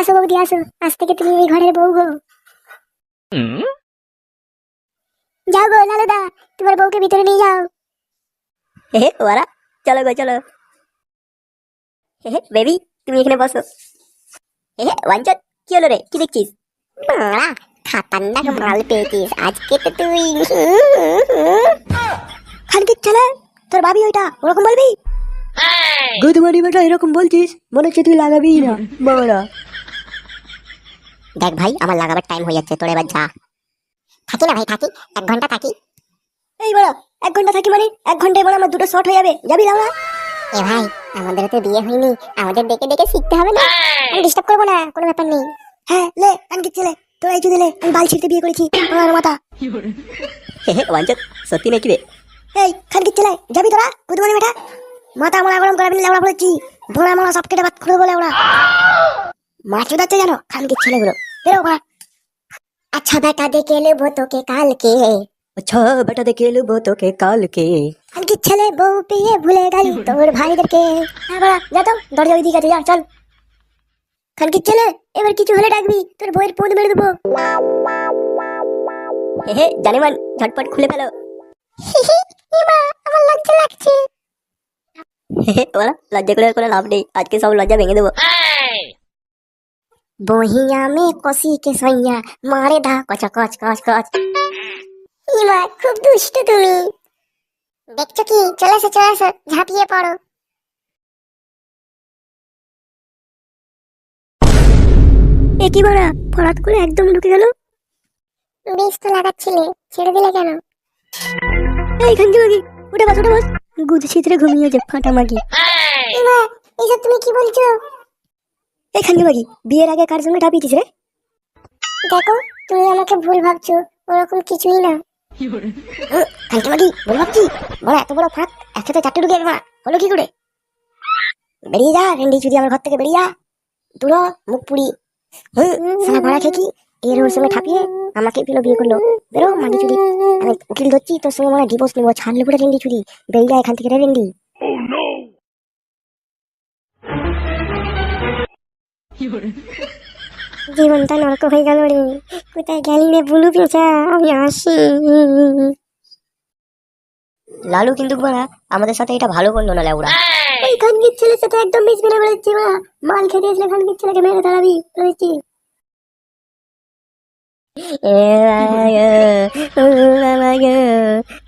আসো বৌদি আসো। আজ থেকে তুমি এই ঘরের বউ গো যাও গো লালুদা তোমার বউকে ভিতরে নিয়ে যাও। হে ওরা চলো গো চলো। হে বেবি তুমি এখানে বসো। হে কি হলো রে? কি দেখছিস? খাতারনাক মাল পেয়েছিস। আজকে তো তুই ছেলে তোর ভাবি ওইটা ওরকম বলবি? গুদমারি বেটা এরকম বলছিস? মনে হচ্ছে তুই লাগাবি না। বড় দেখ ভাই আমার লাগাবার টাইম হয়ে যাচ্ছে তোর এবার যা। থাকি না ভাই থাকি। এক ঘণ্টা থাকি। এই বড় এক ঘণ্টা থাকি মানে? এক ঘন্টায় বড় আমার দুটো শর্ট হয়ে যাবে। যাবি লাউড়া এ ভাই আমাদের তো বিয়ে হয়নি। আমাদের দেখে দেখে শিখতে হবে না। আমি ডিস্টার্ব করব না কোনো ব্যাপার নেই। হ্যাঁ লে খানকির ছেলে তোরা এই দিলে আমি বাল ছিঁড়তে বিয়ে করেছি। আমার মাথা হে হে ওয়াঞ্চত সত্যি নাকি রে? এই খানকির ছেলে যাবি তোরা? গুদমানি বেটা। মাথা মোড়া গরম করাবি না লেওড়া বলেছি। ভোড়া মোড়া সব কেটে বাদ করে বলে ওরা মাছ চুদাচ্ছে জানো খানকির ছেলেগুলো। বেরো ওরা আচ্ছা বেটা দেখে নেব তোকে কালকে। আচ্ছা বেটা দেখে নেব তোকে কালকে। কালকে ছেলে বউ পেয়ে ভুলে গেলি তোর ভাইদেরকে। হ্যাঁ বাড়া যা তো দরজা ওই দিকে আছে যা চল। খানকির ছেলে এবার কিছু হলে ডাকবি তোর বউয়ের পোদ মেরে দেবো। হে হে জানিমান ঝটপট খুলে ফেলো। আমার লজ্জা লাগছে। হে লজ্জা করে কোনো লাভ নেই আজকে সব লজ্জা ভেঙে দেবো। বহিয়া মে কষি কে সইয়া মারে দা কচ কচ কচ কচ। ইমা খুব দুষ্ট তুমি। দেখছ কি? চলে এসো চলে এসো ঝাঁপিয়ে পড়ো। এ কি বাড়া ফরাত করে একদম ঢুকে গেল? বেশ তো লাগাচ্ছিলে ছেড়ে দিলে কেন? এই খানকি মাগি উঠে বস উঠে বস। গুদ ছিতরে ঘুমিয়ে যে ফাটা মাগি। ইমা এসব তুমি কি বলছো? এই খানকি বিয়ের আগে কার সঙ্গে ঠাপিয়েছিস রে? দেখো তুমি আমাকে ভুল ভাবছ ওরকম কিছুই না। খানকি মাগি বল ভাবছি? বড় এত বড় ফাঁক একসাথে চারটে ঢুকে মা হলো কি করে? বেরিয়ে যা রেন্ডি চুদি আমার ঘর থেকে বেরিয়ে যা দূর মুখ পুড়ি। হুম সালা ভাড়া খেকি এর ওর সঙ্গে ঠাপিয়ে আমাকে পেল বিয়ে করল। বেরো মাগি চুদি আমি উকিল ধরছি তোর সঙ্গে মানে ডিভোর্স নেব। ছাড়লে পরে রেন্ডি চুদি বেরিয়ে যা এখান থেকে রে রেন্ডি জীবনটা নরক হয়ে গেল রে কোথায় গেলি রে বুলু পেঁচা আমি আসি লালু কিন্তু বাড়া আমাদের সাথে এটা ভালো করল না লেউড়া ওই খানকির ছেলের সাথে একদম মিশবি না বলেছি মা মাল খেতে আসলে খানকির ছেলেকে মেরে দাঁড়াবি বলেছি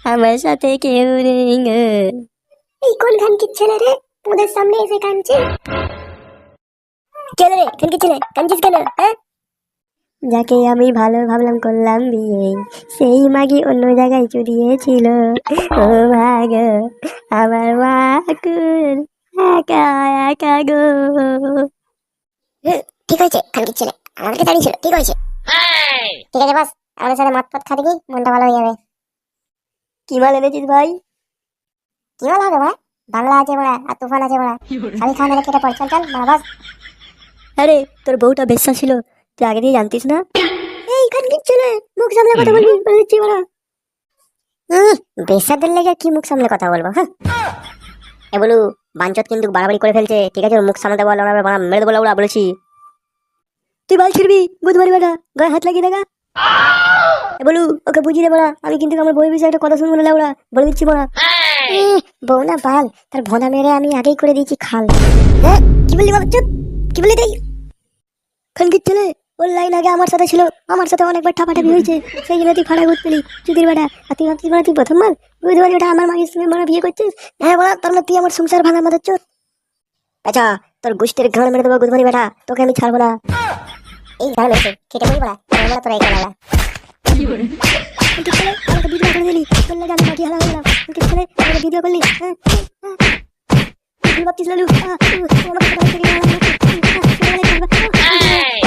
আমার সাথে কেউ নেই। এই কোন খানকির ছেলে রে ওদের সামনে এসে কাঁদছে কে রে খানকি ছেলে কাঁদছিস কেন হ্যাঁ? যাকে আমি ভালো ভাবলাম করলাম বিয়ে সেই মাগি অন্য জায়গায় চুরিয়েছিল ও ভাগ আমার মাকুর একা একা গো। ঠিক হয়েছে খানকির ছেলে আমাদেরকে দাঁড়িয়েছিল ঠিক হয়েছে। ঠিক আছে বাস আমাদের সাথে মত পথ খাতে কি? মনটা ভালো হয়ে যাবে। কি মাল এনেছিস ভাই? কি ভালো হবে ভাই বাংলা আছে বড়া আর তুফান আছে বড়া খালি খাওয়া কেটে পড় চল চল বাস। আরে তোর বউটা বেশ্যা ছিল। তুই আগে দিয়ে জানতিস না? এই খানকির ছেলে মুখ সামলে কথা বলবি বলে দিচ্ছি বড়া বেসাদের লেগে কি মুখ সামলে কথা বলব হ্যাঁ? এ বলু বাঞ্চত কিন্তু বাড়াবাড়ি করে ফেলছে। ঠিক আছে মুখ সামলাতে বল আমরা বাড়া মেরে দেবো ওরা বলেছি। তুই বাল ছিড়বি বুধবারি বেটা। গায়ে হাত লাগিয়ে দেখা। এ বলু ওকে বুঝিয়ে দে বড়া। আমি কিন্তু আমার বইয়ের বিষয়ে একটা কথা শুনব না ওরা বলে দিচ্ছি বড়া। বউ না বাল। তার ভোঁদা মেরে আমি আগেই করে দিয়েছি খাল। হ্যাঁ কি বললি বাবা চুপ। কি বললি তুই খানকির ছেলে ওর লাইন আগে আমার সাথে ছিল। আমার সাথে অনেকবার ঠাপাঠাপি হয়েছে। সেই জন্য তুই ফাড়া ঘুরতে চুদির বেটা আর তুই ভাবছিস মানে তুই প্রথমবার বুধবারি বেটা আমার মায়ের সঙ্গে মানে বিয়ে করছিস? হ্যাঁ বলা তোর মানে তুই আমার সংসার ভাঙার মতো চোর। আচ্ছা তোর গোষ্ঠীর ঘাড় মেরে দেবো বুধবারি বেটা। তোকে আমি ছাড়বো না। এই গান আছে কেটে বলি? বড়া তোরা তোরা এই খেলা ভিডিও করে? দিলি। তোর আমি বাকি হালা ছেলে ভিডিও করলি? হ্যাঁ? হ্যাঁ। ভাবছিস লালু আমাকে Hey!